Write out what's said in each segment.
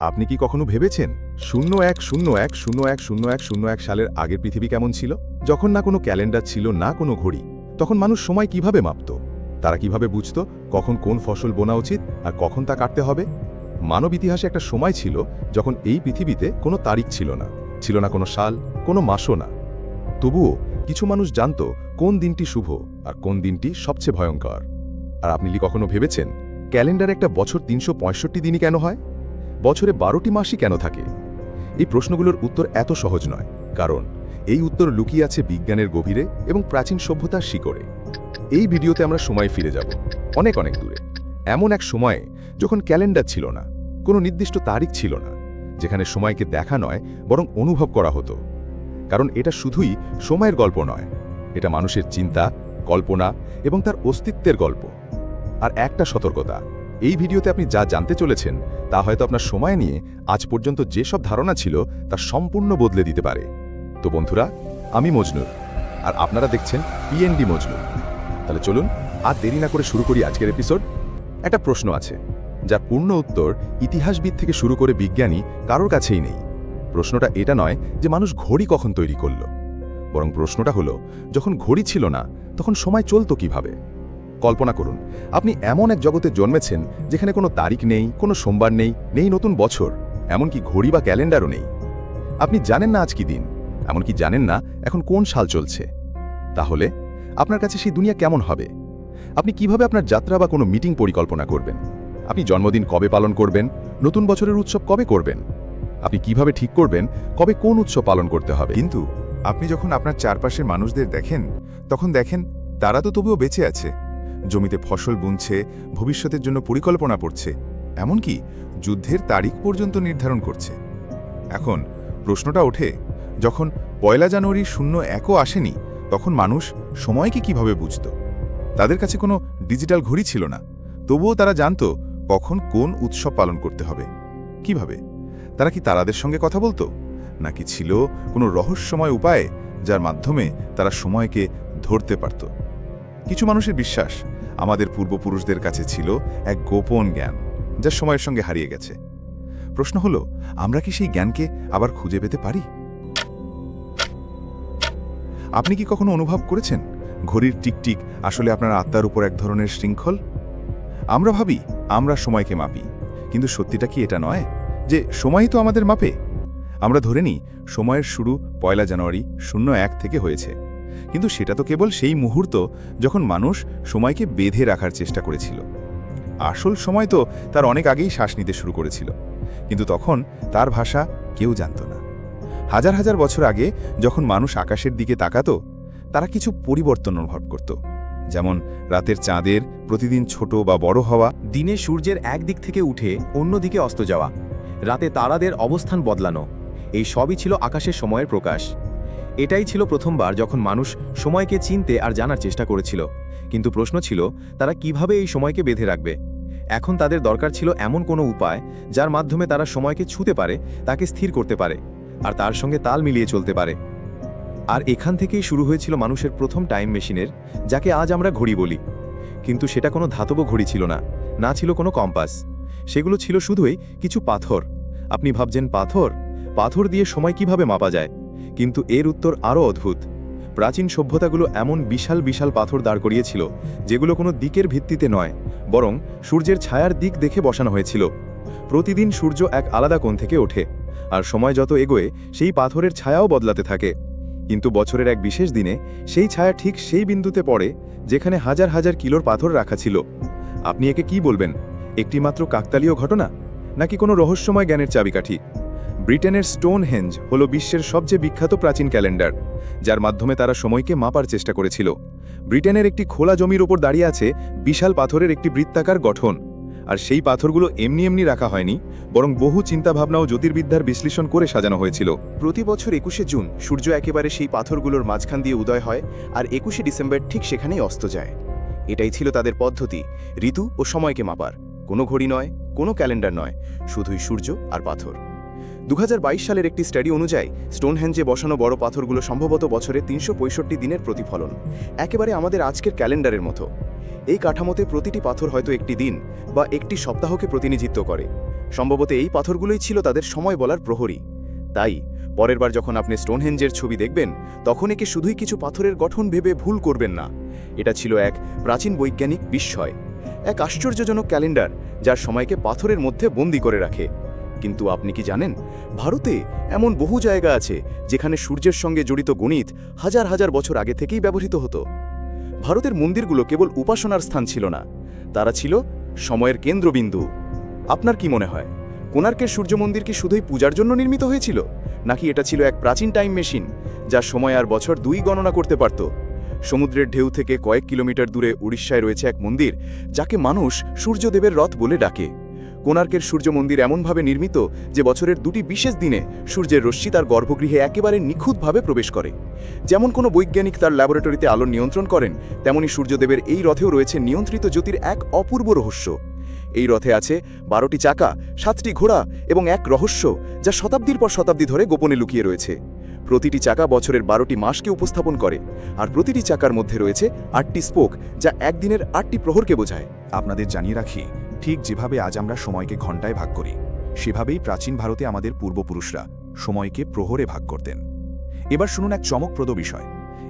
আপনি কি কখনো ভেবেছেন শূন্য এক শূন্য এক শূন্য এক শূন্য এক শূন্য এক সালের আগের পৃথিবী কেমন ছিল? যখন না কোনো ক্যালেন্ডার ছিল, না কোনো ঘড়ি, তখন মানুষ সময় কীভাবে মাপত? তারা কীভাবে বুঝত কখন কোন ফসল বোনা উচিত আর কখন তা কাটতে হবে? মানব ইতিহাসে একটা সময় ছিল যখন এই পৃথিবীতে কোনো তারিখ ছিল না ছিল না কোনো সাল, কোনো মাসও না। তবুও কিছু মানুষ জানত কোন দিনটি শুভ আর কোন দিনটি সবচেয়ে ভয়ঙ্কর। আর আপনি কি কখনো ভেবেছেন ক্যালেন্ডার একটা বছর তিনশো পঁয়ষট্টি দিনই কেন হয়? বছরে বারোটি মাসই কেন থাকে? এই প্রশ্নগুলোর উত্তর এত সহজ নয়, কারণ এই উত্তর লুকিয়ে আছে বিজ্ঞানের গভীরে এবং প্রাচীন সভ্যতার শিকড়ে এই ভিডিওতে আমরা সময় ফিরে যাব, অনেক অনেক দূরে। এমন এক সময়ে যখন ক্যালেন্ডার ছিল না, কোনো নির্দিষ্ট তারিখ ছিল না, যেখানে সময়কে দেখা নয়, বরং অনুভব করা হতো। কারণ এটা শুধুই সময়ের গল্প নয়, এটা মানুষের চিন্তা, কল্পনা এবং তার অস্তিত্বের গল্প। আর একটা সতর্কতা এই ভিডিওতে আপনি যা জানতে চলেছেন, তা হয়তো আপনার সময় নিয়ে আজ পর্যন্ত যেসব ধারণা ছিল, তা সম্পূর্ণ বদলে দিতে পারে। তো বন্ধুরা, আমি মজনুর আর আপনারা দেখছেন পিএনডি মজনুর তাহলে চলুন, আর দেরি না করে শুরু করি আজকের এপিসোড একটা প্রশ্ন আছে যার পূর্ণ উত্তর ইতিহাসবিদ থেকে শুরু করে বিজ্ঞানী কারোর কাছেই নেই। প্রশ্নটা এটা নয় যে মানুষ ঘড়ি কখন তৈরি করল। বরং প্রশ্নটা হলো, যখন ঘড়ি ছিল না, তখন সময় চলতো কীভাবে? কল্পনা করুন, আপনি এমন এক জগতে জন্মেছেন যেখানে কোনো তারিখ নেই, কোনো সোমবার নেই নেই নতুন বছর, এমনকি ঘড়ি বা ক্যালেন্ডারও নেই। আপনি জানেন না আজ কি দিন, এমনকি জানেন না এখন কোন সাল চলছে। তাহলে আপনার কাছে সেই দুনিয়া কেমন হবে? আপনি কীভাবে আপনার যাত্রা বা কোনো মিটিং পরিকল্পনা করবেন? আপনি জন্মদিন কবে পালন করবেন? নতুন বছরের উৎসব কবে করবেন? আপনি কীভাবে ঠিক করবেন? কবে কোন উৎসব পালন করতে হবে? কিন্তু আপনি যখন আপনার চারপাশের মানুষদের দেখেন, তখন দেখেন তারা তো তবুও বেঁচে আছে। জমিতে ফসল বুনছে, ভবিষ্যতের জন্য পরিকল্পনা করছে, এমনকি যুদ্ধের তারিখ পর্যন্ত নির্ধারণ করছে। এখন প্রশ্নটা ওঠে, যখন পয়লা জানুয়ারি শূন্য একও আসেনি, তখন মানুষ সময়কে কীভাবে বুঝত? তাদের কাছে কোনো ডিজিটাল ঘড়ি ছিল না, তবুও তারা জানত কখন কোন উৎসব পালন করতে হবে। কীভাবে? তারা কি তারাদের সঙ্গে কথা বলতো? নাকি ছিল কোনো রহস্যময় উপায় যার মাধ্যমে তারা সময়কে ধরতে পারত? কিছু মানুষের বিশ্বাস আমাদের পূর্বপুরুষদের কাছে ছিল এক গোপন জ্ঞান, যা সময়ের সঙ্গে হারিয়ে গেছে। প্রশ্ন হলো, আমরা কি সেই জ্ঞানকে আবার খুঁজে পেতে পারি? আপনি কি কখনো অনুভব করেছেন, ঘড়ির টিকটিক আসলে আপনার আত্মার উপর এক ধরনের শৃঙ্খল? আমরা ভাবি, আমরা সময়কে মাপি, কিন্তু সত্যিটা কি এটা নয়? যে সময়ই তো আমাদের মাপে? আমরা ধরে নিই, সময়ের শুরু পয়লা জানুয়ারি শূন্য এক থেকে হয়েছে। কিন্তু সেটা তো কেবল সেই মুহূর্ত যখন মানুষ সময়কে বেঁধে রাখার চেষ্টা করেছিল। আসল সময় তো তার অনেক আগেই শ্বাস নিতে শুরু করেছিল। কিন্তু তখন তার ভাষা কেউ জানত না। হাজার হাজার বছর আগে যখন মানুষ আকাশের দিকে তাকাত, তারা কিছু পরিবর্তন অনুভব করত। যেমন রাতের চাঁদের প্রতিদিন ছোট বা বড় হওয়া, দিনে সূর্যের এক দিক থেকে উঠে অন্য দিকে অস্ত যাওয়া, রাতে তারাদের অবস্থান বদলানো, এই সবই ছিল আকাশের সময়ের প্রকাশ। এটাই ছিল প্রথমবার যখন মানুষ সময়কে চিনতে আর জানার চেষ্টা করেছিল। কিন্তু প্রশ্ন ছিল, তারা কীভাবে এই সময়কে বেঁধে রাখবে? এখন তাদের দরকার ছিল এমন কোনো উপায় যার মাধ্যমে তারা সময়কে ছুতে পারে, তাকে স্থির করতে পারে, আর তার সঙ্গে তাল মিলিয়ে চলতে পারে। আর এখান থেকেই শুরু হয়েছিল মানুষের প্রথম টাইম মেশিনের, যাকে আজ আমরা ঘড়ি বলি। কিন্তু সেটা কোনো ধাতব ঘড়ি ছিল না না ছিল কোনো কম্পাস। সেগুলো ছিল শুধুই কিছু পাথর। আপনি ভাবছেন, পাথর? পাথর দিয়ে সময় কীভাবে মাপা যায়? কিন্তু এর উত্তর আরও অদ্ভুত। প্রাচীন সভ্যতাগুলো এমন বিশাল বিশাল পাথর দাঁড় করিয়েছিল, যেগুলো কোনো দিকের ভিত্তিতে নয়, বরং সূর্যের ছায়ার দিক দেখে বসানো হয়েছিল। প্রতিদিন সূর্য এক আলাদা কোণ থেকে ওঠে, আর সময় যত এগোয়, সেই পাথরের ছায়াও বদলাতে থাকে। কিন্তু বছরের এক বিশেষ দিনে, সেই ছায়া ঠিক সেই বিন্দুতে পড়ে, যেখানে হাজার হাজার কিলোর পাথর রাখা ছিল। আপনি একে কি বলবেন? একটি মাত্র কাকতালীয় ঘটনা? নাকি কোনো রহস্যময় জ্ঞানের চাবিকাঠি? ব্রিটেনের স্টোন হেঞ্জ হল বিশ্বের সবচেয়ে বিখ্যাত প্রাচীন ক্যালেন্ডার, যার মাধ্যমে তারা সময়কে মাপার চেষ্টা করেছিল। ব্রিটেনের একটি খোলা জমির ওপর দাঁড়িয়ে আছে বিশাল পাথরের একটি বৃত্তাকার গঠন, আর সেই পাথরগুলো এমনি এমনি রাখা হয়নি, বরং বহু চিন্তাভাবনা ও জ্যোতির্বিদ্যার বিশ্লেষণ করে সাজানো হয়েছিল। প্রতি বছর একুশে জুন সূর্য একেবারে সেই পাথরগুলোর মাঝখান দিয়ে উদয় হয়, আর একুশে ডিসেম্বর ঠিক সেখানেই অস্ত যায়। এটাই ছিল তাদের পদ্ধতি, ঋতু ও সময়কে মাপার। কোনো ঘড়ি নয়, কোনো ক্যালেন্ডার নয়, শুধুই সূর্য আর পাথর। দু হাজার বাইশ সালের একটি স্টাডি অনুযায়ী স্টোনহ্যাঞ্জে বসানো বড় পাথরগুলো সম্ভবত বছরে তিনশো পঁয়ষট্টি দিনের প্রতিফলন। একেবারে আমাদের আজকের ক্যালেন্ডারের মতো। এই কাঠামোতে প্রতিটি পাথর হয়তো একটি দিন বা একটি সপ্তাহকে প্রতিনিধিত্ব করে। সম্ভবত এই পাথরগুলোই ছিল তাদের সময় বলার প্রহরী। তাই, পরের বার যখন আপনি স্টোনহেঞ্জের ছবি দেখবেন, তখন একে শুধুই কিছু পাথরের গঠন ভেবে ভুল করবেন না। এটা ছিল এক প্রাচীন বৈজ্ঞানিক বিস্ময়। এক আশ্চর্যজনক ক্যালেন্ডার, যার সময়কে পাথরের মধ্যে বন্দি করে রাখে। কিন্তু আপনি কি জানেন, ভারতে এমন বহু জায়গা আছে যেখানে সূর্যের সঙ্গে জড়িত গণিত হাজার হাজার বছর আগে থেকেই ব্যবহৃত হতো। ভারতের মন্দিরগুলো কেবল উপাসনার স্থান ছিল না, তারা ছিল সময়ের কেন্দ্রবিন্দু। আপনার কি মনে হয়, কোণার্কের সূর্য মন্দির কি শুধুই পূজার জন্য নির্মিত হয়েছিল, নাকি এটা ছিল এক প্রাচীন টাইম মেশিন যা সময় আর বছর দুই গণনা করতে পারত? সমুদ্রের ঢেউ থেকে কয়েক কিলোমিটার দূরে উড়িষ্যায় রয়েছে এক মন্দির, যাকে মানুষ সূর্যদেবের রথ বলে ডাকে। কোণার্কের সূর্য মন্দির এমনভাবে নির্মিত যে বছরের দুটি বিশেষ দিনে সূর্যের রশ্মি তার গর্ভগৃহে একেবারে নিখুঁতভাবে প্রবেশ করে। যেমন কোনো বৈজ্ঞানিক তার ল্যাবরেটরিতে আলো নিয়ন্ত্রণ করেন, তেমনি সূর্যদেবের এই রথেও রয়েছে নিয়ন্ত্রিত জ্যোতির এক অপূর্ব রহস্য। এই রথে আছে বারোটি চাকা, সাতটি ঘোড়া এবং এক রহস্য যা শতাব্দীর পর শতাব্দী ধরে গোপনে লুকিয়ে রয়েছে। প্রতিটি চাকা বছরের বারোটি মাসকে উপস্থাপন করে, আর প্রতিটি চাকার মধ্যে রয়েছে আটটি স্পোক যা একদিনের আটটি প্রহরকে বোঝায়। আপনাদের জানিয়ে রাখি ঠিক যেভাবে আজ আমরা সময়কে ঘণ্টায় ভাগ করি, সেভাবেই প্রাচীন ভারতে আমাদের পূর্বপুরুষরা সময়কে প্রহরে ভাগ করতেন। এবার শুনুন এক চমকপ্রদ বিষয়।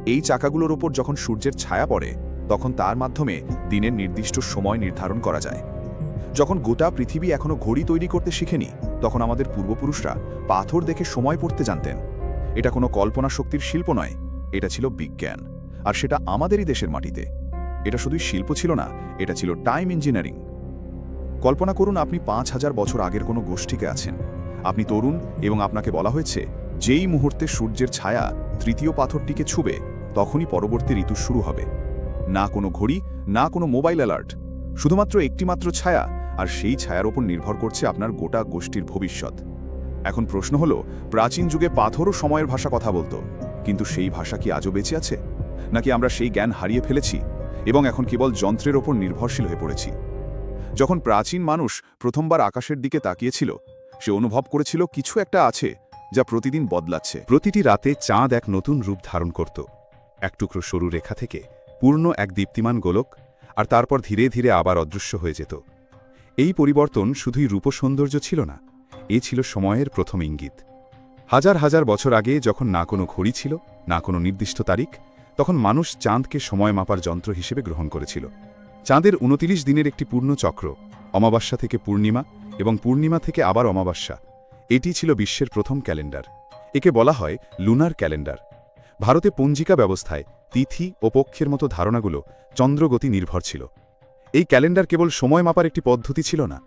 এই চাকাগুলোর ওপর যখন সূর্যের ছায়া পড়ে, তখন তার মাধ্যমে দিনের নির্দিষ্ট সময় নির্ধারণ করা যায়। যখন গোটা পৃথিবী এখনও ঘড়ি তৈরি করতে শিখেনি, তখন আমাদের পূর্বপুরুষরা পাথর দেখে সময় পড়তে জানতেন। এটা কোনো কল্পনা শক্তির শিল্প নয়, এটা ছিল বিজ্ঞান, আর সেটা আমাদেরই দেশের মাটিতে। এটা শুধুই শিল্প ছিল না, এটা ছিল টাইম ইঞ্জিনিয়ারিং কল্পনা করুন আপনি পাঁচ হাজার বছর আগের কোনো গোষ্ঠীকে আছেন। আপনি তরুণ এবং আপনাকে বলা হয়েছে, যেই মুহূর্তে সূর্যের ছায়া তৃতীয় পাথরটিকে ছুবে, তখনই পরবর্তী ঋতু শুরু হবে। না কোনো ঘড়ি, না কোনো মোবাইল অ্যালার্ট। শুধুমাত্র একটিমাত্র ছায়া, আর সেই ছায়ার ওপর নির্ভর করছে আপনার গোটা গোষ্ঠীর ভবিষ্যৎ। এখন প্রশ্ন হলো, প্রাচীন যুগে পাথরও সময়ের ভাষা কথা বলতো, কিন্তু সেই ভাষা কি আজও বেঁচে আছে? নাকি আমরা সেই জ্ঞান হারিয়ে ফেলেছি, এবং এখন কেবল যন্ত্রের ওপর নির্ভরশীল হয়ে পড়েছি? যখন প্রাচীন মানুষ প্রথমবার আকাশের দিকে তাকিয়েছিল, সে অনুভব করেছিল কিছু একটা আছে যা প্রতিদিন বদলাচ্ছে। প্রতিটি রাতে চাঁদ এক নতুন রূপ ধারণ করত। এক টুকরো সরু রেখা থেকে পূর্ণ এক দীপ্তিমান গোলক আর তারপর ধীরে ধীরে আবার অদৃশ্য হয়ে যেত। এই পরিবর্তন শুধুই রূপসৌন্দর্য ছিল না, এ ছিল সময়ের প্রথম ইঙ্গিত। হাজার হাজার বছর আগে যখন না কোনো ঘড়ি ছিল, না কোনো নির্দিষ্ট তারিখ, তখন মানুষ চাঁদকে সময় মাপার যন্ত্র হিসেবে গ্রহণ করেছিল। চাঁদের উনতিরিশ দিনের একটি পূর্ণ চক্র অমাবস্যা থেকে পূর্ণিমা এবং পূর্ণিমা থেকে আবার অমাবস্যা। এটি ছিল বিশ্বের প্রথম ক্যালেন্ডার। একে বলা হয় লুনার ক্যালেন্ডার। ভারতে পঞ্জিকা ব্যবস্থায় তিথি ও পক্ষের মতো ধারণাগুলো চন্দ্রগতি নির্ভর ছিল। এই ক্যালেন্ডার কেবল সময় মাপার একটি পদ্ধতি ছিল না,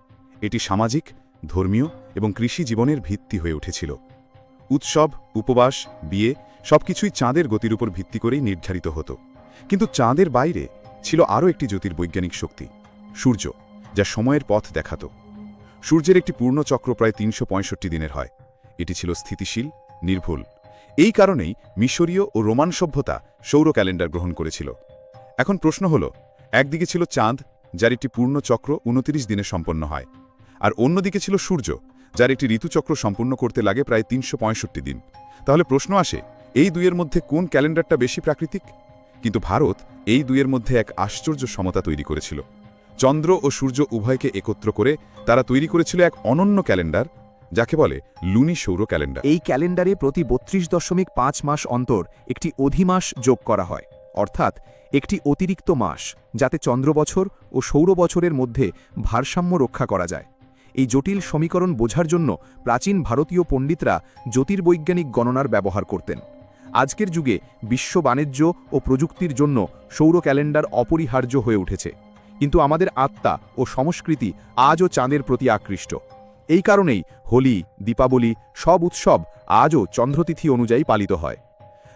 এটি সামাজিক, ধর্মীয় এবং কৃষি জীবনের ভিত্তি হয়ে উঠেছিল। উৎসব, উপবাস, বিয়ে সবকিছুই চাঁদের গতির উপর ভিত্তি করেই নির্ধারিত হতো। কিন্তু চাঁদের বাইরে ছিল আরও একটি জ্যোতির্বৈজ্ঞানিক শক্তি, সূর্য, যা সময়ের পথ দেখাত। সূর্যের একটি পূর্ণ চক্র প্রায় তিনশো পঁয়ষট্টি দিনের হয়। এটি ছিল স্থিতিশীল, নির্ভুল। এই কারণেই মিশরীয় ও রোমান সভ্যতা সৌর ক্যালেন্ডার গ্রহণ করেছিল। এখন প্রশ্ন হল, একদিকে ছিল চাঁদ, যার একটি পূর্ণ চক্র উনতিরিশ দিনে সম্পন্ন হয়, আর অন্যদিকে ছিল সূর্য, যার একটি ঋতুচক্র সম্পূর্ণ করতে লাগে প্রায় তিনশো পঁয়ষট্টি দিন। তাহলে প্রশ্ন আসে, এই দুইয়ের মধ্যে কোন ক্যালেন্ডারটা বেশি প্রাকৃতিক? কিন্তু ভারত এই দুইয়ের মধ্যে এক আশ্চর্য সমতা তৈরি করেছিল। চন্দ্র ও সূর্য উভয়কে একত্র করে তারা তৈরি করেছিল এক অনন্য ক্যালেন্ডার, যাকে বলে লুনি সৌর ক্যালেন্ডার। এই ক্যালেন্ডারে প্রতি বত্রিশ দশমিক পাঁচ মাস অন্তর একটি অধিমাস যোগ করা হয়, অর্থাৎ একটি অতিরিক্ত মাস, যাতে চন্দ্র বছর ও সৌর বছরের মধ্যে ভারসাম্য রক্ষা করা যায়। এই জটিল সমীকরণ বোঝার জন্য প্রাচীন ভারতীয় পণ্ডিতরা জ্যোতির্বৈজ্ঞানিক গণনার ব্যবহার করতেন। আজকের যুগে বিশ্ব বাণিজ্য ও প্রযুক্তির জন্য সৌর ক্যালেন্ডার অপরিহার্য হয়ে উঠেছে। কিন্তু আমাদের আত্মা ও সংস্কৃতি আজও চাঁদের প্রতি আকৃষ্ট। এই কারণেই হোলি, দীপাবলি সব উৎসব আজও চন্দ্রতিথি অনুযায়ী পালিত হয়।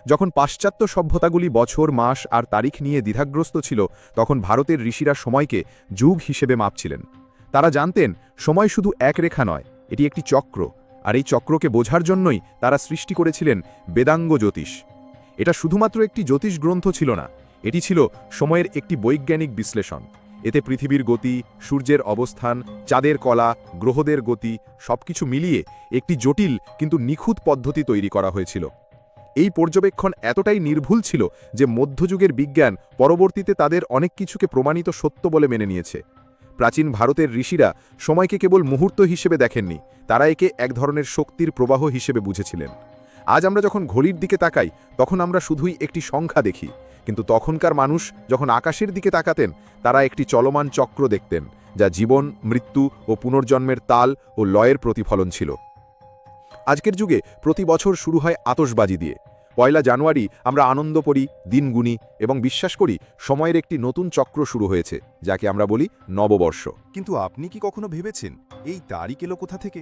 যখন পাশ্চাত্য সভ্যতাগুলি বছর, মাস আর তারিখ নিয়ে দ্বিধাগ্রস্ত ছিল, তখন ভারতের ঋষিরা সময়কে যুগ হিসেবে মাপছিলেন। তারা জানতেন, সময় শুধু এক রেখা নয়, এটি একটি চক্র। আর এই চক্রকে বোঝার জন্যই তারা সৃষ্টি করেছিলেন বেদাঙ্গ জ্যোতিষ। এটা শুধুমাত্র একটি জ্যোতিষ গ্রন্থ ছিল না, এটি ছিল সময়ের একটি বৈজ্ঞানিক বিশ্লেষণ। এতে পৃথিবীর গতি, সূর্যের অবস্থান, চাঁদের কলা, গ্রহদের গতি, সবকিছু মিলিয়ে একটি জটিল কিন্তু নিখুঁত পদ্ধতি তৈরি করা হয়েছিল। এই পর্যবেক্ষণ এতটাই নির্ভুল ছিল যে মধ্যযুগের বিজ্ঞান পরবর্তীতে তাদের অনেক কিছুকে প্রমাণিত সত্য বলে মেনে নিয়েছে। প্রাচীন ভারতের ঋষিরা সময়কে কেবল মুহূর্ত হিসেবে দেখেননি, তারা একে এক ধরনের শক্তির প্রবাহ হিসেবে বুঝেছিলেন। আজ আমরা যখন ঘড়ির দিকে তাকাই, তখন আমরা শুধুই একটি সংখ্যা দেখি, কিন্তু তখনকার মানুষ যখন আকাশের দিকে তাকাতেন, তারা একটি চলমান চক্র দেখতেন, যা জীবন, মৃত্যু ও পুনর্জন্মের তাল ও লয়ের প্রতিফলন ছিল। আজকের যুগে প্রতি বছর শুরু হয় আতসবাজি দিয়ে। পয়লা জানুয়ারি আমরা আনন্দ করি দিনগুনি এবং বিশ্বাস করি সময়ের একটি নতুন চক্র শুরু হয়েছে, যাকে আমরা বলি নববর্ষ। কিন্তু আপনি কি কখনো ভেবেছেন এই তারিখ এলো কোথা থেকে?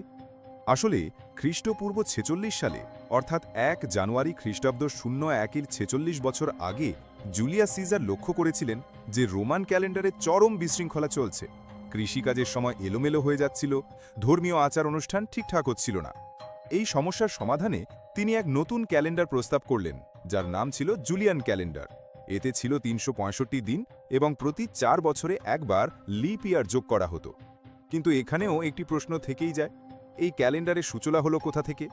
আসলে খ্রিস্টপূর্ব ছেচল্লিশ সালে, অর্থাৎ এক জানুয়ারি খ্রিস্টাব্দ শূন্য একের ছেচল্লিশ বছর আগে, জুলিয়াস সিজার লক্ষ্য করেছিলেন যে রোমান ক্যালেন্ডারে চরম বিশৃঙ্খলা চলছে। কৃষিকাজের সময় এলোমেলো হয়ে যাচ্ছিল, ধর্মীয় আচার অনুষ্ঠান ঠিকঠাক হচ্ছিল না। এই সমস্যার সমাধানে তিনি এক নতুন ক্যালেন্ডার প্রস্তাব করলেন, যার নাম ছিল জুলিয়ান ক্যালেন্ডার। এতে ছিল তিনশো পঁয়ষট্টি দিন এবং প্রতি চার বছরে একবার লিপ ইয়ার যোগ করা হতো। কিন্তু এখানেও একটি প্রশ্ন থেকেই যায়, এই ক্যালেন্ডারের সূচনা হলো কোথা থেকে?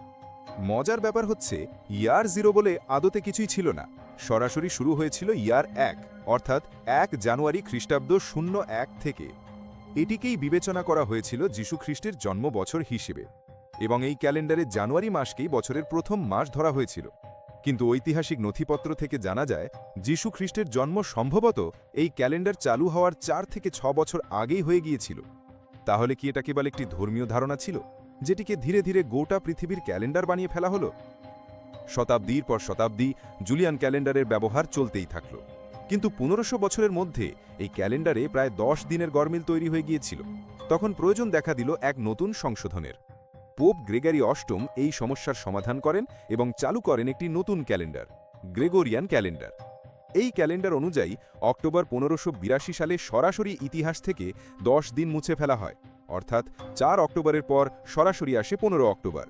মজার ব্যাপার হচ্ছে, ইয়ার জিরো বলে আদতে কিছুই ছিল না। সরাসরি শুরু হয়েছিল ইয়ার এক, অর্থাৎ এক জানুয়ারি খ্রিস্টাব্দ শূন্য এক থেকে। এটিকেই বিবেচনা করা হয়েছিল যীশু খ্রিস্টের জন্ম বছর হিসেবে। এবং এই ক্যালেন্ডারে জানুয়ারি মাসকেই বছরের প্রথম মাস ধরা হয়েছিল। কিন্তু ঐতিহাসিক নথিপত্র থেকে জানা যায়, যীশু খ্রিস্টের জন্ম সম্ভবত এই ক্যালেন্ডার চালু হওয়ার চার থেকে ছ বছর আগেই হয়ে গিয়েছিল। তাহলে কি এটা কেবল একটি ধর্মীয় ধারণা ছিল, যেটিকে ধীরে ধীরে গোটা পৃথিবীর ক্যালেন্ডার বানিয়ে ফেলা হলো? শতাব্দীর পর শতাব্দী জুলিয়ান ক্যালেন্ডারের ব্যবহার চলতেই থাকল। কিন্তু পনেরোশো বছরের মধ্যে এই ক্যালেন্ডারে প্রায় দশ দিনের গরমিল তৈরি হয়ে গিয়েছিল। তখন প্রয়োজন দেখা দিল এক নতুন সংশোধনের। পোপ গ্রেগারি অষ্টম এই সমস্যার সমাধান করেন এবং চালু করেন একটি নতুন ক্যালেন্ডার, গ্রেগোরিয়ান ক্যালেন্ডার। এই ক্যালেন্ডার অনুযায়ী অক্টোবর পনেরোশো সালে সরাসরি ইতিহাস থেকে দশ দিন মুছে ফেলা হয়, অর্থাৎ চার অক্টোবরের পর সরাসরি আসে পনেরো অক্টোবর।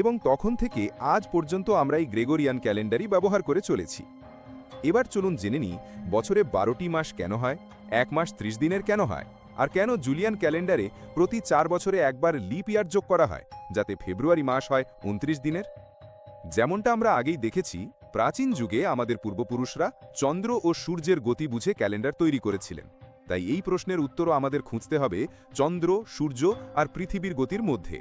এবং তখন থেকে আজ পর্যন্ত আমরা এই গ্রেগোরিয়ান ক্যালেন্ডারই ব্যবহার করে চলেছি। এবার চলুন জেনে নিই বছরে বারোটি মাস কেন হয়, এক মাস ত্রিশ দিনের কেন হয়। আর কেন জুলিয়ান ক্যালেন্ডারে প্রতি চার বছরে একবার লিপ ইয়ার যোগ করা হয়, যাতে ফেব্রুয়ারি মাস হয় উনত্রিশ দিনের? যেমনটা আমরা আগেই দেখেছি, প্রাচীন যুগে আমাদের পূর্বপুরুষরা চন্দ্র ও সূর্যের গতি বুঝে ক্যালেন্ডার তৈরি করেছিলেন। তাই এই প্রশ্নের উত্তরও আমাদের খুঁজতে হবে চন্দ্র, সূর্য আর পৃথিবীর গতির মধ্যে।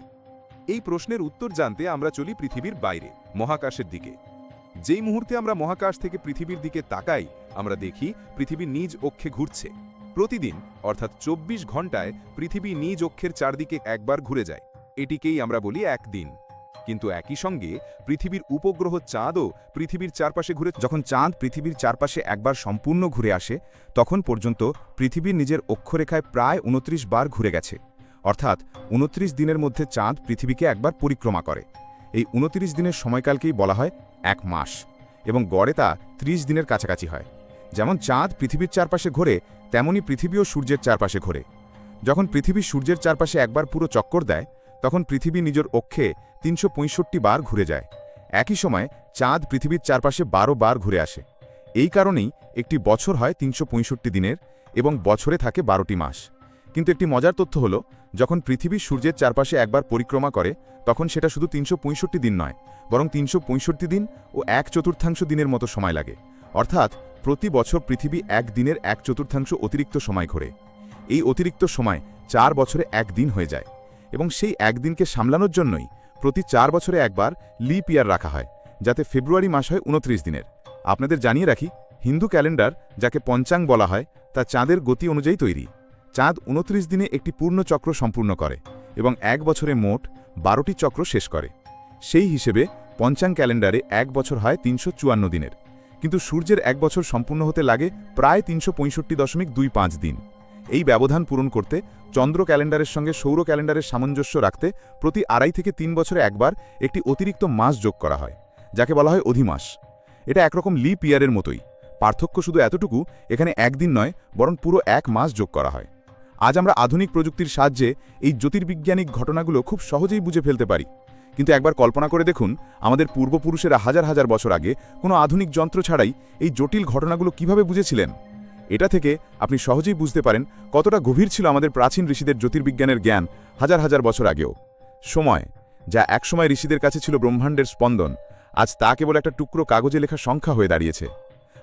এই প্রশ্নের উত্তর জানতে আমরা চলি পৃথিবীর বাইরে, মহাকাশের দিকে। যেই মুহূর্তে আমরা মহাকাশ থেকে পৃথিবীর দিকে তাকাই, আমরা দেখি পৃথিবী নিজ অক্ষে ঘুরছে। প্রতিদিন, অর্থাৎ চব্বিশ ঘন্টায় পৃথিবী নিজ অক্ষের চারদিকে একবার ঘুরে যায়। এটিকেই আমরা বলি একদিন। কিন্তু একই সঙ্গে, পৃথিবীর উপগ্রহ চাঁদও পৃথিবীর চারপাশে ঘুরে যখন চাঁদ পৃথিবীর চারপাশে একবার সম্পূর্ণ ঘুরে আসে, তখন পর্যন্ত পৃথিবীর নিজের অক্ষরেখায় প্রায় উনত্রিশ বার ঘুরে গেছে। অর্থাৎ, উনত্রিশ দিনের মধ্যে চাঁদ পৃথিবীকে একবার পরিক্রমা করে। এই উনত্রিশ দিনের সময়কালকেই বলা হয় এক মাস এবং গড়ে তা ত্রিশ দিনের কাছাকাছি হয়। যেমন চাঁদ পৃথিবীর চারপাশে ঘোরে, তেমনি পৃথিবীও সূর্যের চারপাশে ঘোরে। যখন পৃথিবী সূর্যের চারপাশে একবার পুরো চক্কর দেয়, তখন পৃথিবী নিজের অক্ষে তিনশো পঁয়ষট্টি বার ঘুরে যায়। একই সময় চাঁদ পৃথিবীর চারপাশে বারো বার ঘুরে আসে। এই কারণেই একটি বছর হয় তিনশো পঁয়ষট্টি দিনের এবং বছরে থাকে বারোটি মাস। কিন্তু একটি মজার তথ্য হলো, যখন পৃথিবী সূর্যের চারপাশে একবার পরিক্রমা করে, তখন সেটা শুধু তিনশো পঁয়ষট্টি দিন নয়, বরং তিনশো পঁয়ষট্টি দিন ও এক চতুর্থাংশ দিনের মতো সময় লাগে। অর্থাৎ প্রতি বছর পৃথিবী এক দিনের এক চতুর্থাংশ অতিরিক্ত সময় ঘোরে। এই অতিরিক্ত সময় চার বছরে এক দিন হয়ে যায় এবং সেই একদিনকে সামলানোর জন্যই প্রতি চার বছরে একবার লিপ ইয়ার রাখা হয়, যাতে ফেব্রুয়ারি মাস হয় উনত্রিশ দিনের। আপনাদের জানিয়ে রাখি, হিন্দু ক্যালেন্ডার, যাকে পঞ্চাং বলা হয়, তা চাঁদের গতি অনুযায়ী তৈরি। চাঁদ উনত্রিশ দিনে একটি পূর্ণ চক্র সম্পূর্ণ করে এবং এক বছরে মোট বারোটি চক্র শেষ করে। সেই হিসেবে পঞ্চাং ক্যালেন্ডারে এক বছর হয় তিনশো চুয়ান্ন দিনের। কিন্তু সূর্যের এক বছর সম্পূর্ণ হতে লাগে প্রায় তিনশো পঁয়ষট্টি দশমিক দুই পাঁচ দিন। এই ব্যবধান পূরণ করতে চন্দ্র ক্যালেন্ডারের সঙ্গে সৌর ক্যালেন্ডারের সামঞ্জস্য রাখতে প্রতি আড়াই থেকে তিন বছরে একবার একটি অতিরিক্ত মাস যোগ করা হয়, যাকে বলা হয় অধিমাস। এটা একরকম লিপ ইয়ারের মতোই। পার্থক্য শুধু এতটুকু, এখানে একদিন নয়, বরং পুরো এক মাস যোগ করা হয়। আজ আমরা আধুনিক প্রযুক্তির সাহায্যে এই জ্যোতির্বিজ্ঞানিক ঘটনাগুলো খুব সহজেই বুঝে ফেলতে পারি। কিন্তু একবার কল্পনা করে দেখুন, আমাদের পূর্বপুরুষেরা হাজার হাজার বছর আগে কোনো আধুনিক যন্ত্র ছাড়াই এই জটিল ঘটনাগুলো কীভাবে বুঝেছিলেন? এটা থেকে আপনি সহজেই বুঝতে পারেন কতটা গভীর ছিল আমাদের প্রাচীন ঋষিদের জ্যোতির্বিজ্ঞানের জ্ঞান হাজার হাজার বছর আগেও। সময়, যা একসময় ঋষিদের কাছে ছিল ব্রহ্মাণ্ডের স্পন্দন, আজ তা কেবল একটা টুকরো কাগজে লেখা সংখ্যা হয়ে দাঁড়িয়েছে।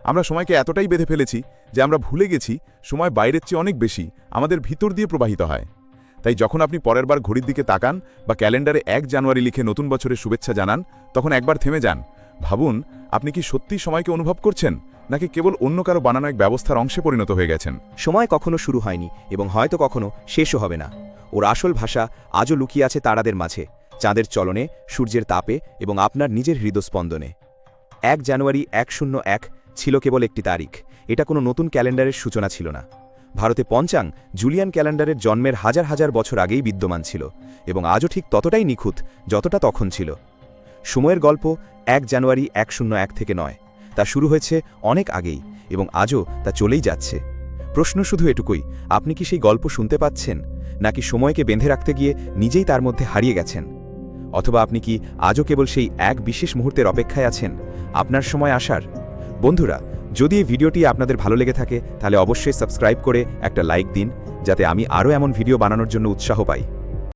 আমরা সময়কে এতটাই বেঁধে ফেলেছি যে আমরা ভুলে গেছি সময় বাইরের চেয়ে অনেক বেশি, আমাদের ভিতর দিয়ে প্রবাহিত হয়। তাই যখন আপনি পরের বার ঘড়ির দিকে তাকান বা ক্যালেন্ডারে এক জানুয়ারি লিখে নতুন বছরের শুভেচ্ছা জানান, তখন একবার থেমে যান। ভাবুন, আপনি কি সত্যি সময়কে অনুভব করছেন, নাকি কেবল অন্য কারও বানানো এক ব্যবস্থার অংশে পরিণত হয়ে গেছেন? সময় কখনো শুরু হয়নি এবং হয়তো কখনো শেষও হবে না। ওর আসল ভাষা আজও লুকিয়ে আছে তারাদের মাঝে, চাঁদের চলনে, সূর্যের তাপে এবং আপনার নিজের হৃদস্পন্দনে। এক জানুয়ারি এক শূন্য এক ছিল কেবল একটি তারিখ। এটা কোনো নতুন ক্যালেন্ডারের সূচনা ছিল না। ভারতে পঞ্চাং জুলিয়ান ক্যালেন্ডারের জন্মের হাজার হাজার বছর আগেই বিদ্যমান ছিল, এবং আজও ঠিক ততটাই নিখুঁত যতটা তখন ছিল। সময়ের গল্প এক জানুয়ারি এক শূন্য এক থেকে নয়, তা শুরু হয়েছে অনেক আগেই, এবং আজও তা চলেই যাচ্ছে। প্রশ্ন শুধু এটুকুই, আপনি কি সেই গল্প শুনতে পাচ্ছেন, নাকি সময়কে বেঁধে রাখতে গিয়ে নিজেই তার মধ্যে হারিয়ে গেছেন? অথবা আপনি কি আজও কেবল সেই এক বিশেষ মুহূর্তের অপেক্ষায় আছেন, আপনার সময় আসার? বন্ধুরা, যদি এই ভিডিওটি আপনাদের ভালো লেগে থাকে, তাহলে অবশ্যই সাবস্ক্রাইব করে একটা লাইক দিন, যাতে আমি আরও এমন ভিডিও বানানোর জন্য উৎসাহ পাই।